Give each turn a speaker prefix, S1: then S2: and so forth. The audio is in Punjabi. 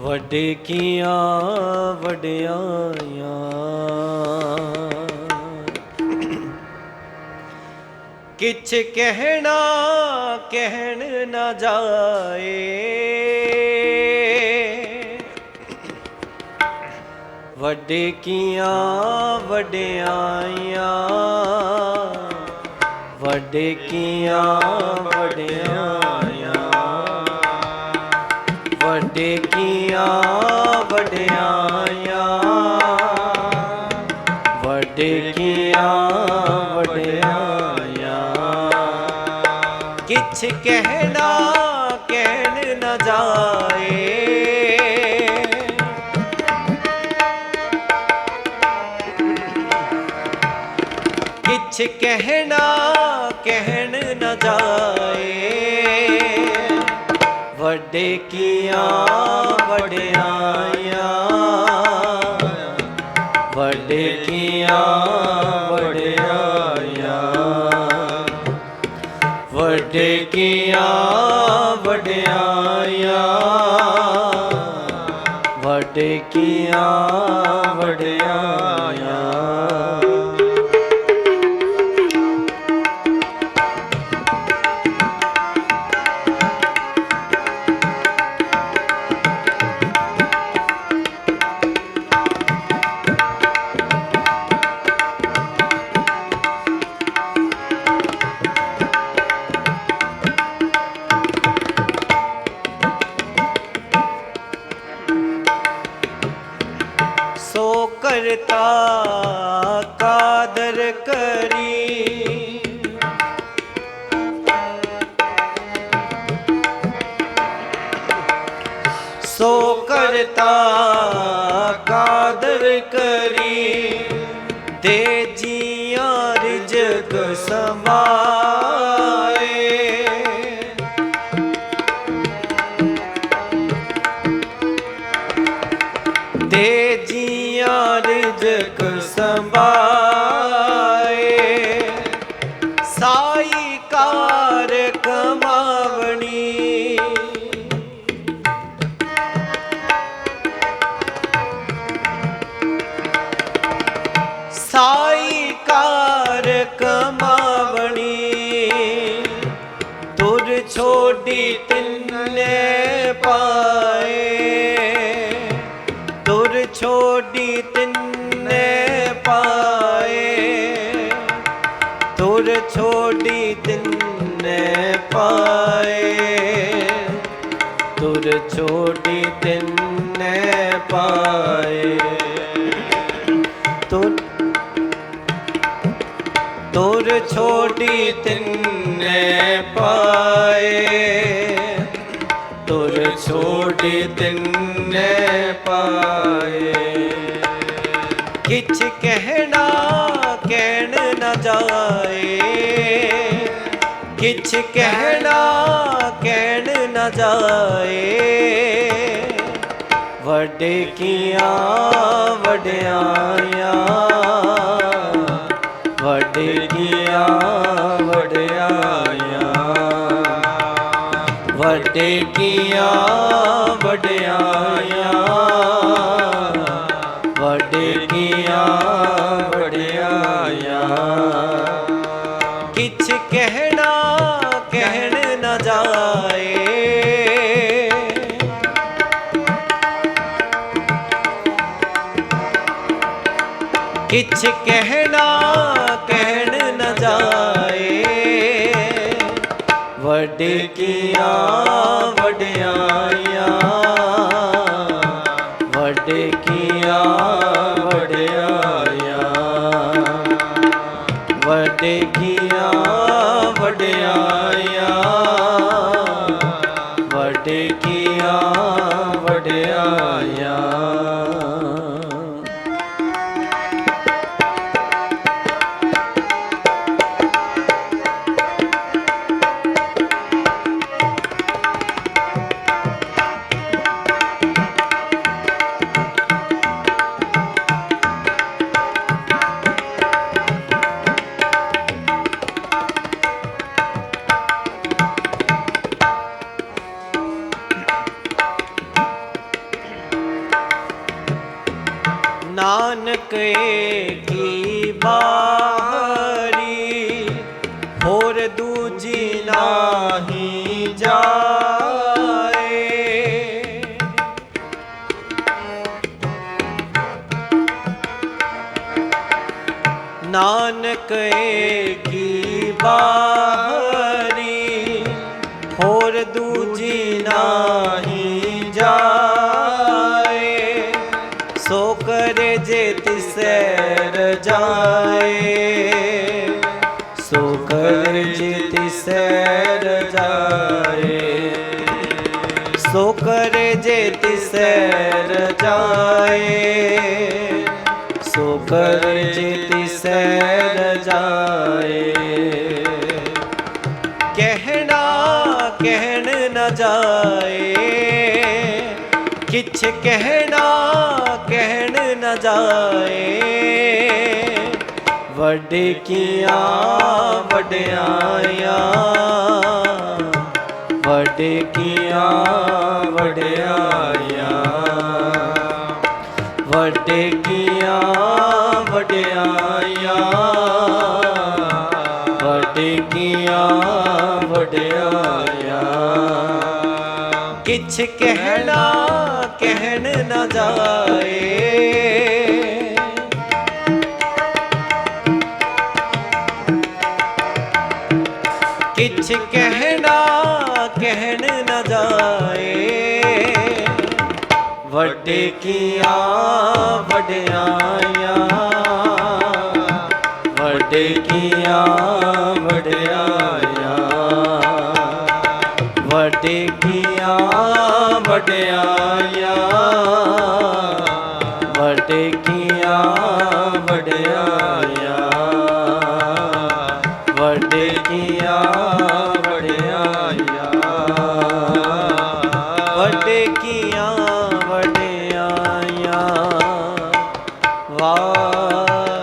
S1: ਵੱਡੇ ਕੀਆਂ ਵਡਿਆਈਆਂ। ਕਿਛ ਕਹਿਣਾ ਕਹਿਣ ਨਾ ਜਾਏ। ਵੱਡੇ ਕੀਆਂ ਵਡਿਆਈਆਂ। ਵੱਡੇ ਕੀਆਂ ਵਡਿਆਈਆਂ। ਵੱਡੇ ਕੀਆਂ ਵਡਿਆਈਆਂ। ਵੱਡੇ ਕੀਆਂ ਵਡਿਆਈਆਂ। ਕਿਛ ਕਹਿਣਾ ਕਹਿਣ ਨਾ ਜਾਏ। ਕਿਛ ਕਹਿਣਾ, ਕਹਿਣ ਨਾ ਜਾਏ। ਵੱਡੇ ਕੀਆਂ ਵਡਿਆਈਆਂ ਵੱਡੇ ਕੀਆਂ ਵਡਿਆਈਆਂ ਵੱਡੇ ਕੀਆਂ ਵਡਿਆਈਆਂ ਵੱਡੇ ਕੀਆਂ ਵਡਿਆਈਆਂ ਕਰਤਾ ਕਾਦਰ ਕਰੀ ਸੋ ਕਰਤਾ ਕਾਦਰ ਕਰੀ ਦੇ ਜੀਆਂ ਰਿਜਕ ਸਮਾਏ ਜੀਆਂ ਸੰਭਾਏ। ਸਾਈ ਕਾਰ ਕਮਾਵਣੀ ਸਾਈ ਕਾਰ ਕਮਾਵਣੀ ਤੁਰ ਛੋਡੀ ਤਿੰਨੇ ਪਾਏ। ਤੁਰ ਛੋਡੀ ਤਿੰਨ ਤਿੰਨੇ ਪਾਏ ਤੁਰ ਛੋਡੀ ਤਿੰਨੇ ਪਾਏ ਤੁਰ ਤੁਰ ਛੋਡੀ ਤਿੰਨੇ ਪਾਏ ਤੁਰ ਛੋਡੀ ਤਿੰਨੇ ਪਾਏ ਕਿਛ ਕਹਿਣਾ ਕਿਛ ਕਹਿਣਾ ਕਹਿਣ ਨਾ ਜਾਏ। ਵੱਡੇ ਕੀਆਂ, ਵਡਿਆਈਆਂ, ਵੱਡੇ ਕੀਆਂ, ਵਡਿਆਈਆਂ। ਵੱਡੇ ਕੀਆਂ, ਵਡਿਆਈਆਂ। ਵੱਡੇ ਕੀਆਂ, ਵਡਿਆਈਆਂ। ਕਿਛ ਕਹਿਣਾ ਕਿਛ ਕਹਿਣਾ ਕਹਿਣ ਨਾ ਜਾਏ ਵੱਡੇ ਕੀਆਂ ਵਡਿਆਈਆਂ ਵੱਡੇ ਕੀਆਂ ਵਡਿਆਈਆਂ ਵੱਡੇ ਕੀਆਂ ਨਾਨਕ ਏਕੀ ਬਾਹਰੀ ਹੋਰ ਦੂਜੀ ਨਾਹੀ ਜਾਏ। ਨਾਨਕ ਏਕੀ ਬਾਹਰੀ ਰਜਾਏ ਸੋ ਕਰੇ ਜੇ ਤਿਸੈ ਰਜਾਏ ਸੋ ਕਰੇ ਜੇ ਤਿਸੈ ਰਜਾਏ ਸੋ ਕਰੇ ਜੇ ਤਿਸੈ ਰਜਾਏ ਕਹਿਣਾ ਕਹਿਣ ਨ ਜਾਏ ਕਿਛ ਕਹਿਣਾ ਕਹਿਣ ਨ ਜਾਏ ਵੱਡੇ ਕੀਆਂ, ਵਡਿਆਈਆਂ। ਵੱਡੇ ਕੀਆਂ, ਵਡਿਆਈਆਂ। ਵੱਡੇ ਕੀਆਂ, ਵਡਿਆਈਆਂ। ਵੱਡੇ ਵਡਿਆਈਆਂ। ਕਿਛ ਕਹਿਣਾ, ਕਹਿਣ ਨਾ ਜਾਏ। ਕਿਛ ਕਹਿਣਾ ਕਹਿਣ ਨਾ ਜਾਏ। ਵੱਡੇ ਕੀਆਂ ਵਡਿਆਇਆ ਵੱਡੇ ਕੀਆਂ ਵਡਿਆਇਆ ਵੱਡੇ ਕੀਆਂ ਵਡਿਆਈਆਂ।